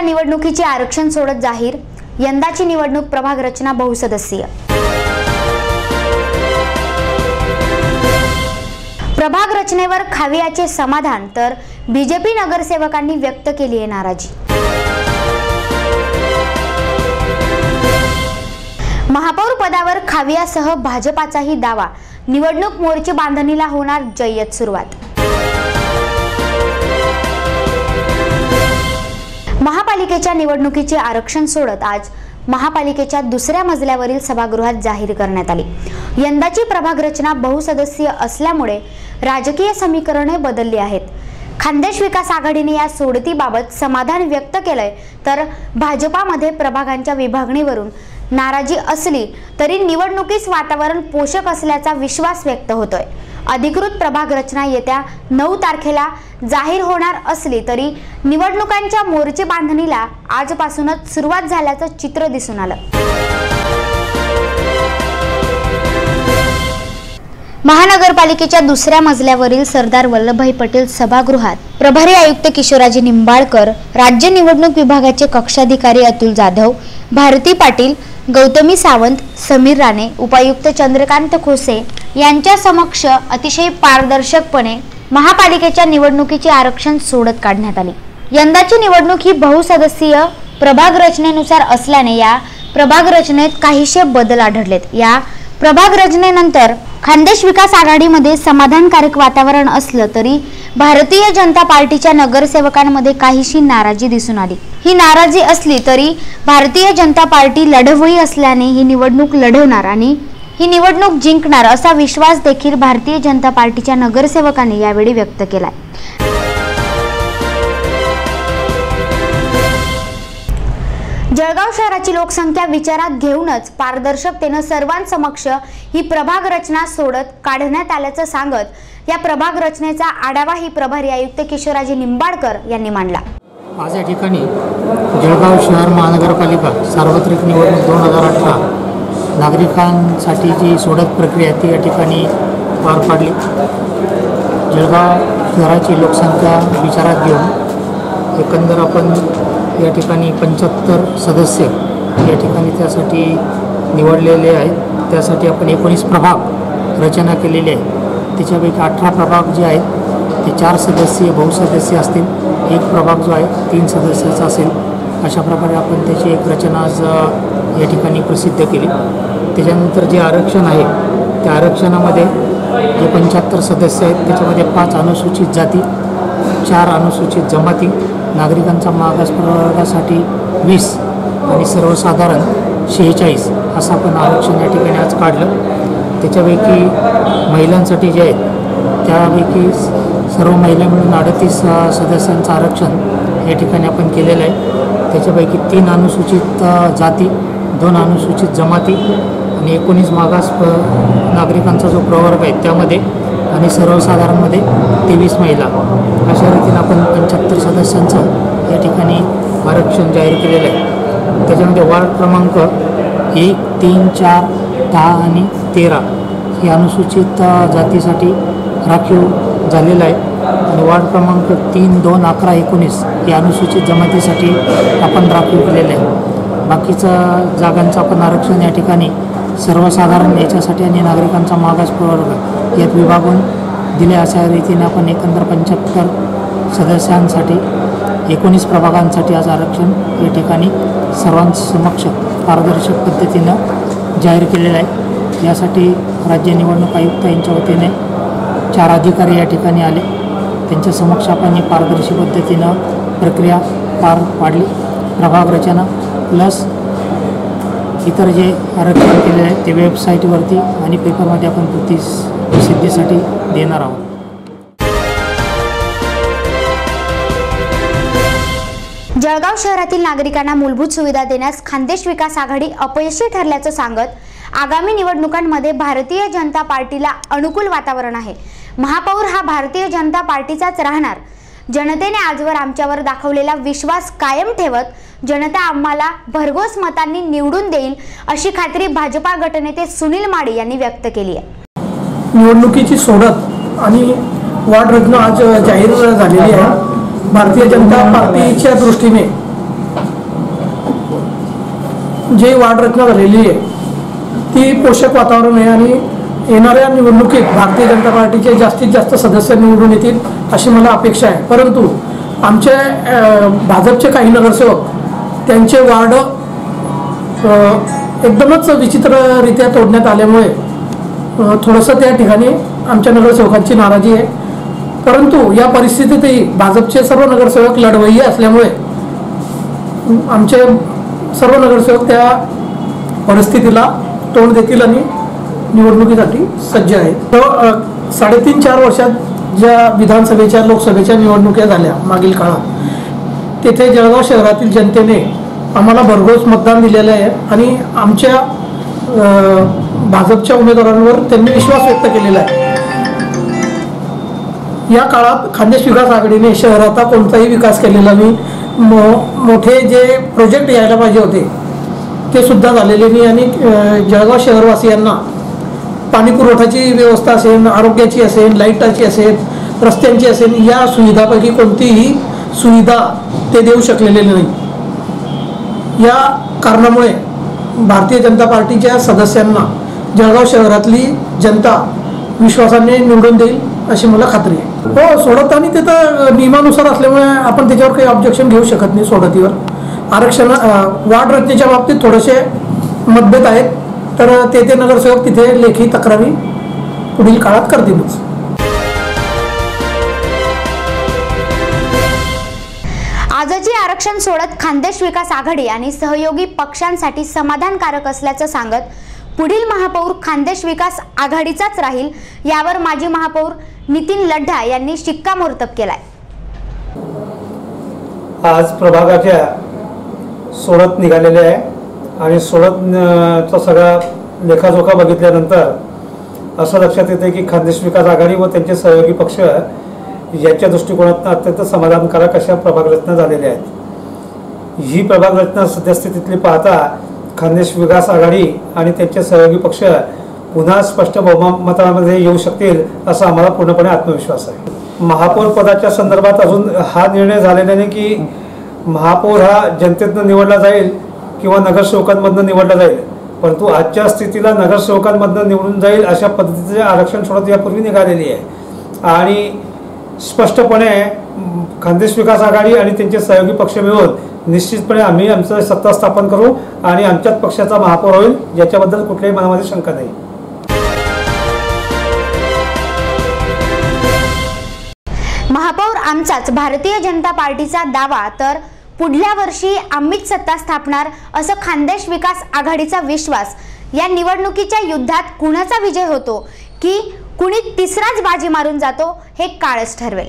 महापालिका निवडणुकीचे आरक्षण सोडत जाहीर यंदाची निवडणूक प्रभाग रचना बहुसदस्यीय. प्रभाग रचनेवर खावियाचे समाधान तर बीजेपी नगरसेवकांनी व्यक्त केली आहे नाराजी. महापौर पदावर खावियासह भाजपाचाही दावा निवडणूक मोर्चे बांधणीला होणार जय्यत सुरुवात. महापालिकेच्या निवडणुकीचे आरक्षण सोडत आज महापालिकेच्या दुसऱ्या मजल्यावरील सभागृहात जाहीर करण्यात आली. यंदाची प्रभाग रचना बहुसदस्यीय असल्यामुळे राजकीय समीकरणे बदलली आहेत. खानदेश विकास आघाडीने या सोडतीबाबत समाधान व्यक्त केलंय तर भाजपामध्ये प्रभागांच्या विभागणीवरून नाराजी असली तरी निवडणुकीस वातावरण पोषक असल्याचा विश्वास व्यक्त होतोय. अधिकृत प्रभाग रचना येत्या नऊ तारखेला जाहीर होणार असली तरी निवडणुकांच्या मोर्चे बांधणीला आजपासूनच सुरुवात झाल्याचं चित्र दिसून आलं. महानगरपालिकेच्या दुसऱ्या मजल्यावरील सरदार वल्लभभाई पटेल सभागृहात प्रभारी आयुक्त किशोराजी निंबाळकर राज्य निवडणूक विभागाचे कक्षाधिकारी अतुल जाधव भारती पाटील गौतमी सावंत समीर राणे उपायुक्त चंद्रकांत खोसे यांच्या समक्ष अतिशय पारदर्शकपणे महापालिकेच्या निवडणुकीचे आरक्षण सोडत काढण्यात आले. यंदाची निवडणूक ही बहुसदस्यीय प्रभाग रचनेनुसार असल्याने या प्रभाग रचनेत काहीशे बदल आढळलेत. या प्रभाग रचनेनंतर खानदेश विकास आघाडीमध्ये समाधानकारक वातावरण असलं तरी भारतीय जनता पार्टीच्या नगरसेवकांमध्ये काहीशी नाराजी दिसून आली. ही नाराजी असली तरी भारतीय जनता पार्टी लढवई असल्याने ही निवडणूक लढवणार आणि ही निवडणूक जिंकणार असा विश्वास देखील भारतीय जनता पार्टीच्या नगरसेवकांनी यावेळी व्यक्त केलाय. जळगाव शहराची लोकसंख्या विचारात घेऊनच पारदर्शकतेनं सर्वांसमक्ष ही प्रभाग रचना सोडत काढण्यात आल्याचं सांगत या प्रभाग रचनेचा आढावा ही प्रभारी आयुक्त किशोराजी निंबाडकर यांनी मांडला. आज या ठिकाणी जळगाव शहर महानगरपालिका सार्वत्रिक निवडणूक दोन हजार अठरा नागरिकांसाठी जी सोडत प्रक्रिया ती या ठिकाणी पार पाडली. जळगाव शहराची लोकसंख्या विचारात घेऊन एकंदर आपण या ठिकाणी पंच्याहत्तर सदस्य या ठिकाणी त्यासाठी निवडलेले आहेत. त्यासाठी आपण एकोणीस प्रभाग रचना केलेली आहे त्याच्यापैकी अठरा प्रभाग जे आहेत ते चार सदस्यीय बहुसदस्य असतील. एक प्रभाग जो आहे तीन सदस्याचा असेल. अशा प्रकारे आपण त्याची एक रचना आज या ठिकाणी प्रसिद्ध केली. त्याच्यानंतर जे आरक्षण आहे त्या आरक्षणामध्ये जे पंच्याहत्तर सदस्य आहेत त्याच्यामध्ये पाच अनुसूचित जाती चार अनुसूचित जमाती नागरिकांचा मागास प्रवर्गासाठी वीस आणि सर्वसाधारण शेहेचाळीस असं आपण आरक्षण या ठिकाणी आज काढलं. त्याच्यापैकी महिलांसाठी जे आहेत त्यापैकी सर्व महिला मिळून अडतीस सदस्यांचं आरक्षण या ठिकाणी आपण केलेलं आहे. त्याच्यापैकी तीन अनुसूचित जाती दोन अनुसूचित जमाती आणि एकोणीस मागास प नागरिकांचा जो प्रवर्ग आहे त्यामध्ये आणि सर्वसाधारणमध्ये तेवीस महिला. अशा रीतीनं आपण पंच्याहत्तर सदस्यांचं या ठिकाणी आरक्षण जाहीर केलेलं आहे. त्याच्यामध्ये वार्ड क्रमांक एक तीन चार दहा आणि तेरा हे अनुसूचित जातीसाठी राखीव झालेलं आहे. आणि वार्ड क्रमांक तीन दोन अकरा एकोणीस हे अनुसूचित जमातीसाठी आपण राखीव केलेलं आहे. बाकीचं जागांचं आपण आरक्षण या ठिकाणी सर्वसाधारण याच्यासाठी आणि नागरिकांचा मागास प्रवर्ग यात विभागून दिले अशा रीतीने आपण एकंदर पंच्याहत्तर सदस्यांसाठी एकोणीस प्रभागांसाठी आज आरक्षण या ठिकाणी सर्वांसमक्ष पारदर्शक पद्धतीनं जाहीर केलेलं आहे. यासाठी राज्य निवडणूक आयुक्त यांच्या वतीने चार अधिकारी या ठिकाणी आले. त्यांच्या समक्ष आपण ही पारदर्शी पद्धतीनं प्रक्रिया पार पाडली. प्रभाग रचना प्लस इतर जे आरक्षण केलेले आहे ते वेबसाईटवरती आणि पेपरमध्ये आपण प्रति सिद्धीसाठी देणार आहोत. जळगाव शहरातील नागरिकांना मूलभूत सुविधा देण्यास खानदेश विकास आघाडी अपयशी ठरल्याचं सांगत आगामी निवडणुकांमध्ये भारतीय जनता पार्टीला अनुकूल वातावरण आहे. महापौर हा भारतीय जनता पार्टीचाच राहणार. जनतेने आजवर आमच्यावर दाखवलेला विश्वास कायम ठेवत जनता आम्हाला भरघोस मतांनी निवडून देईल अशी खात्री भाजपा गटनेते सुनील माडे यांनी व्यक्त केली आहे. निवडणुकीची सोडत आणि वाढरचना आज जाहीर झालेली आहे. भारतीय जनता पार्टीच्या दृष्टीने जी वाढ रचना झालेली आहे ती पोषक वातावरण आहे आणि येणाऱ्या निवडणुकीत भारतीय जनता पार्टीचे जास्तीत जास्त सदस्य निवडून येतील अशी मला अपेक्षा आहे. परंतु आमच्या भाजपचे काही नगरसेवक त्यांचे वार्ड एकदमच विचित्ररित्या तोडण्यात आल्यामुळे थोडंसं त्या ठिकाणी आमच्या नगरसेवकांची नाराजी आहे. परंतु या परिस्थितीतही भाजपचे सर्व नगरसेवक लढवय्ये असल्यामुळे आमचे सर्व नगरसेवक त्या परिस्थितीला तोंड देतील आणि निवडणुकीसाठी सज्ज आहेत. तर साडेतीन चार वर्षात ज्या विधानसभेच्या लोकसभेच्या निवडणुका झाल्या मागील काळात तेथे जळगाव शहरातील जनतेने आम्हाला भरघोस मतदान दिलेलं आहे आणि आमच्या भाजपच्या उमेदवारांवर त्यांनी विश्वास व्यक्त केलेला आहे. या काळात खान्देश विकास आघाडीने शहराचा कोणताही विकास केलेला नाही. मो मोठे जे प्रोजेक्ट यायला पाहिजे होते ते सुद्धा झालेले नाही आणि जळगाव शहरवासियांना पाणी पुरवठ्याची व्यवस्था असेल आरोग्याची असेल लाईटाची असेल रस्त्यांची असेल या सुविधापैकी कोणतीही सुविधा ते देऊ शकलेले नाही. या कारणामुळे भारतीय जनता पार्टीच्या सदस्यांना जळगाव शहरातली जनता विश्वासाने निवडून देईल अशी मला खात्री आहे. हो सोडत आणि ते तर नियमानुसार असल्यामुळे आपण त्याच्यावर काही ऑब्जेक्शन घेऊ शकत नाही सोडतीवर. आरक्षण वार्ड रचनेच्या बाबतीत थोडेसे मतभेद आहेत. तर ते ते नगरसेवक तिथे लेखी तक्रारी पुढील काळात करतीलच. आजची आरक्षण सोडत खानदेश विकास आघाडी आणि सहयोगी पक्षांसाठी समाधानकारक असल्याचं सांगत पुढील महापौर खानदेश विकास आघाडीचाच राहील यावर माजी महापौर नितीन लड्ढा यांनी शिक्कामोर्तब केलाय. आज प्रभागाच्या सोडत निघालेले आहे आणि सोडत चा सगळा लेखाजोखा बघितल्यानंतर असं लक्षात येते की खानदेश विकास आघाडी व त्यांचे सहयोगी पक्ष याच्या दृष्टिकोनातून अत्यंत समाधानकारक अशा प्रभाग रचना झालेल्या आहेत. ही प्रभाग रचना सद्यस्थितीतली पाहता खानदेश विकास आघाडी आणि त्यांचे सहयोगी पक्ष पुन्हा स्पष्ट बहुमतामध्ये येऊ शकतील असा आम्हाला पूर्णपणे आत्मविश्वास आहे. महापौर पदाच्या संदर्भात अजून हा निर्णय झालेला नाही की महापौर हा जनतेतनं निवडला जाईल किंवा नगरसेवकांमधनं निवडला जाईल. परंतु आजच्या स्थितीला नगरसेवकांमधनं निवडून जाईल अशा पद्धतीचे आरक्षण सोडत यापूर्वी निघालेली आहे. आणि स्पष्टपणे खानदेश विकास आघाडी आणि त्यांचे सहयोगी पक्ष मिळून निश्चितपणे आम्ही आमचं सत्ता स्थापन करू आणि आमच्याच पक्षाचा महापौर होईल याच्याबद्दल कुठल्याही मनामध्ये शंका नाही. महापौर आमचाच भारतीय जनता पार्टीचा दावा तर पुढल्या वर्षी आम्हीच सत्ता स्थापणार असं खानदेश विकास आघाडीचा विश्वास. या निवडणुकीच्या युद्धात कुणाचा विजय होतो? की कुणी तिसराच बाजी मारून जातो हे काळच ठरवेल.